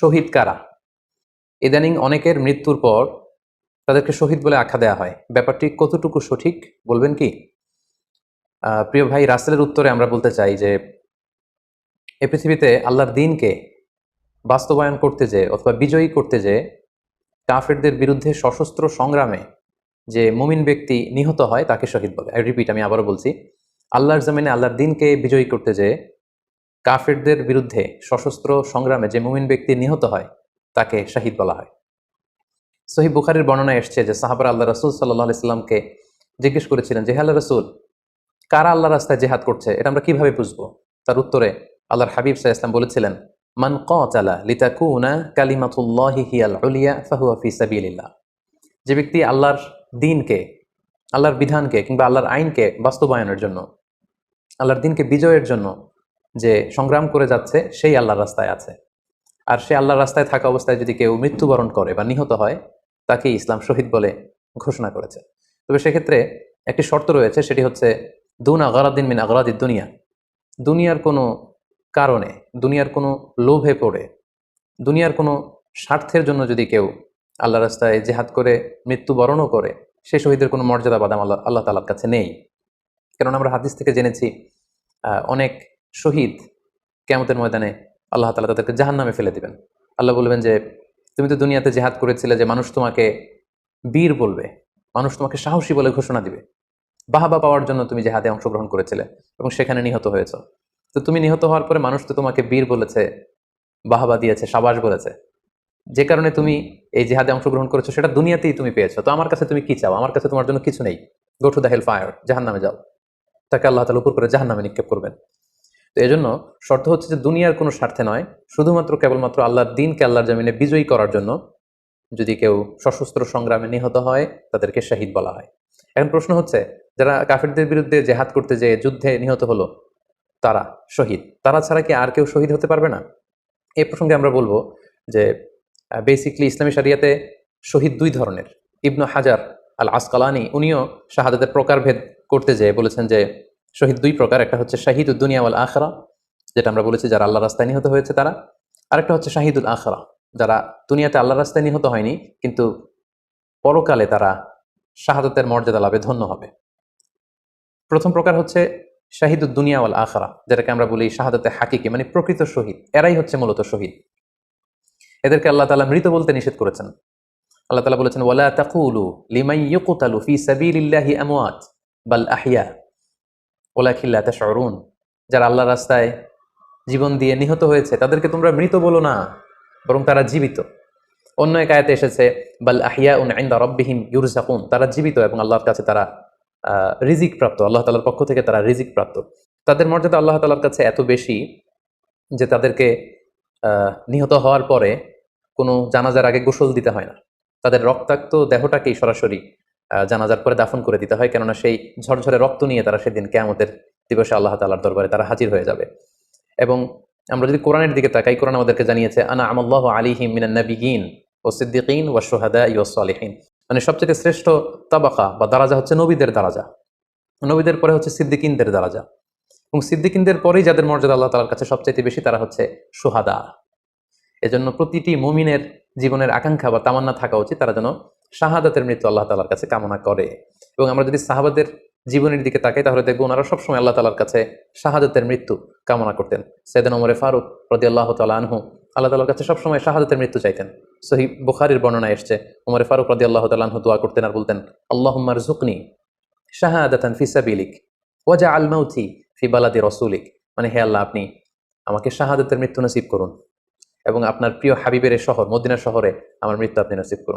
শহীদ কারা? ইদানিং অনেকের মৃত্যুর পর তাদেরকে শহীদ বলে আখ্যা দেওয়া হয়। ব্যাপারটি কতটুকু সঠিক বলবেন কি? প্রিয় ভাই, রাসেলের উত্তরে আমরা বলতে চাই যে, এ পৃথিবীতে আল্লাহর দিনকে বাস্তবায়ন করতে যে অথবা বিজয়ী করতে যে কাফেরদের বিরুদ্ধে সশস্ত্র সংগ্রামে যে মুমিন ব্যক্তি নিহত হয়, তাকে শহীদ বলে। আই রিপিট আমি আবারও বলছি, আল্লাহর জমিনে আল্লাহর দিনকে বিজয়ী করতে যে কাফেরদের বিরুদ্ধে সশস্ত্র সংগ্রামে যে মুমিন ব্যক্তি নিহত হয়, তাকে শাহিদ বলা হয়। সহি বুখারির বর্ণনায় এসছে যে সাহাবার আল্লাহ রসুল সাল্লাহ ইসলামকে জিজ্ঞেস করেছিলেন যে, হে আল্লাহ রসুল, কারা আল্লাহ রাস্তায় জেহাদ করছে? এটা আমরা কীভাবে বুঝব? তার উত্তরে আল্লাহর হাবিব সাহা ইসলাম বলেছিলেন, মান কালা লিতাকুনা কালিমাতুল্লাহি হিয়াল যে ব্যক্তি আল্লাহর দিনকে, আল্লাহর বিধানকে কিংবা আল্লাহর আইনকে বাস্তবায়নের জন্য, আল্লাহর দিনকে বিজয়ের জন্য যে সংগ্রাম করে যাচ্ছে, সেই আল্লাহর রাস্তায় আছে। আর সে আল্লাহর রাস্তায় থাকা অবস্থায় যদি কেউ মৃত্যুবরণ করে বা নিহত হয় তাকে ইসলাম শহীদ বলে ঘোষণা করেছে। তবে সেক্ষেত্রে একটি শর্ত রয়েছে, সেটি হচ্ছে দুন আগারাদ্দিন মিন আগারাদিদ দুনিয়া। দুনিয়ার কোনো কারণে, দুনিয়ার কোনো লোভে পড়ে, দুনিয়ার কোনো স্বার্থের জন্য যদি কেউ আল্লাহ রাস্তায় জেহাদ করে, মৃত্যুবরণও করে, সে শহীদের কোনো মর্যাদা বাদাম আল্লাহ আল্লাহ তালার কাছে নেই। কারণ আমরা হাদিস থেকে জেনেছি অনেক শহীদ কেমতের ময়দানে আল্লাহ তালা তাদেরকে জাহান নামে ফেলে দিবেন। আল্লাহ বলবেন যে, তুমি তো দুনিয়াতে জেহাদ করেছিলে যে মানুষ তোমাকে বীর বলবে, মানুষ তোমাকে সাহসী বলে ঘোষণা দিবে। বাহাবা পাওয়ার জন্য তুমি জেহাদে অংশগ্রহণ করেছিলে এবং সেখানে নিহত হয়েছ। তো তুমি নিহত হওয়ার পরে মানুষ তো তোমাকে বীর বলেছে, বাহাবা দিয়েছে, সাবাস বলেছে। যে কারণে তুমি এই জেহাদে অংশগ্রহণ করেছ, সেটা দুনিয়াতেই তুমি পেয়েছ। তো আমার কাছে তুমি কি চাও? আমার কাছে তোমার জন্য কিছু নেই। Go to the hell fire জাহান নামে যাও। তাকে আল্লাহ তালা উপর করে জাহান নামে নিক্ষেপ করবেন। তো এই জন্য শর্ত হচ্ছে যে দুনিয়ার কোনো স্বার্থে নয়, শুধুমাত্র কেবলমাত্র আল্লাহর দিনকে আল্লাহর জামিনে বিজয়ী করার জন্য যদি কেউ সশস্ত্র সংগ্রামে নিহত হয়, তাদেরকে শাহিদ বলা হয়। এখন প্রশ্ন হচ্ছে, যারা কাফেরদের বিরুদ্ধে জেহাদ করতে যেয়ে যুদ্ধে নিহত হলো, তারা শহীদ? তারা ছাড়া কি আর কেউ শহীদ হতে পারবে না? এ প্রসঙ্গে আমরা বলব যে বেসিকলি ইসলামী শরিয়াতে শহীদ দুই ধরনের। ইবনু হাজার আল আসকালানি উনিও শাহাদাতের প্রকারভেদ করতে যেয়ে বলেছেন যে শহীদ দুই প্রকার, একটা হচ্ছে শাহিদুল দুনিয়া ওয়াল আখরা, যেটা আমরা বলেছি যারা আল্লাহ রাস্তায় নিহত হয়েছে তারা, আরেকটা হচ্ছে শাহিদুল আখরা, যারা দুনিয়াতে আল্লাহ রাস্তায় নিহত হয়নি, কিন্তু পরকালে তারা শাহাদতের মর্যাদা লাভে ধন্য হবে। প্রথম প্রকার হচ্ছে শাহিদুল দুনিয়াওয়াল আখরা, যেটাকে আমরা বলি শাহাদাতে হাকিকি মানে প্রকৃত শহীদ, এরাই হচ্ছে মূলত শহীদ। এদেরকে আল্লাহ তালা মৃত বলতে নিষেধ করেছেন। আল্লাহ তালা বলেছেন, ওয়ালা তাকুলু লিমাই ইউকতালু ফি সাবিলিল্লাহি আমওয়াত বাল আহইয়া ওলাকিল্লা তাশউরুন যারা আল্লাহ রাস্তায় জীবন দিয়ে নিহত হয়েছে, তাদেরকে তোমরা মৃত বলো না, বরং তারা জীবিত। অন্য এক আয়াতে এসেছে, বাল আহিয়া উন আইন্দা রব্বিহিম ইউরজাকুন তারা জীবিত এবং আল্লাহর কাছে তারা রিজিক প্রাপ্ত, আল্লাহ তালার পক্ষ থেকে তারা রিজিক প্রাপ্ত। তাদের মর্যাদা আল্লাহ তালার কাছে এত বেশি যে তাদেরকে নিহত হওয়ার পরে কোনো জানাজার আগে গোসল দিতে হয় না। তাদের রক্তাক্ত দেহটাকেই সরাসরি জানাজার পরে দাফন করে দিতে হয়। কেননা সেই ঝরঝরে রক্ত নিয়ে তারা সেদিন কেয়ামতের দিবসে আল্লাহ তালার দরবারে তারা হাজির হয়ে যাবে। এবং আমরা যদি কোরআনের দিকে তাকাই, কোরআন আমাদেরকে জানিয়েছে, আনা আমল্লাহ আলিহিম মিনান নবিগিন ও সিদ্দিকিন ও সোহাদা ইউ সালিহিন। মানে সবচেয়ে শ্রেষ্ঠ তাবাকা বা দারাজা হচ্ছে নবীদের দারাজা। নবীদের পরে হচ্ছে সিদ্দিকিনদের দারাজা। এবং সিদ্দিকিনদের পরেই যাদের মর্যাদা আল্লাহ তালার কাছে সবচাইতে বেশি তারা হচ্ছে সোহাদা এজন্য প্রতিটি মুমিনের জীবনের আকাঙ্ক্ষা বা তামান্না থাকা উচিত, তারা যেন শাহাদাতের মৃত্যু আল্লাহ তালার কাছে কামনা করে। এবং আমরা যদি সাহাবাদের জীবনের দিকে তাকাই, তাহলে দেখব ওনারা সবসময় আল্লাহ তালার কাছে শাহাদাতের মৃত্যু কামনা করতেন। সেদিন ওমরে ফারুক রদি আল্লাহ তালা আনহু আল্লাহ তালার কাছে সবসময় শাহাদাতের মৃত্যু চাইতেন। সহি বুখারির বর্ণনা এসছে, ওমরে ফারুক রদি আল্লাহ তালা আনহু দোয়া করতেন আর বলতেন আল্লাহম্মার জুকনি শাহাদাতান ফিসাবিলিক ওয়াজা আল মাউথি ফি বালাদি রসুলিক। মানে হে আল্লাহ, আপনি আমাকে শাহাদাতের মৃত্যু নসিব করুন। এবং আপনার প্রিয় হাবিবের শহর মদিনা শহরে আমার মৃত্যু আপনি নসিব করুন।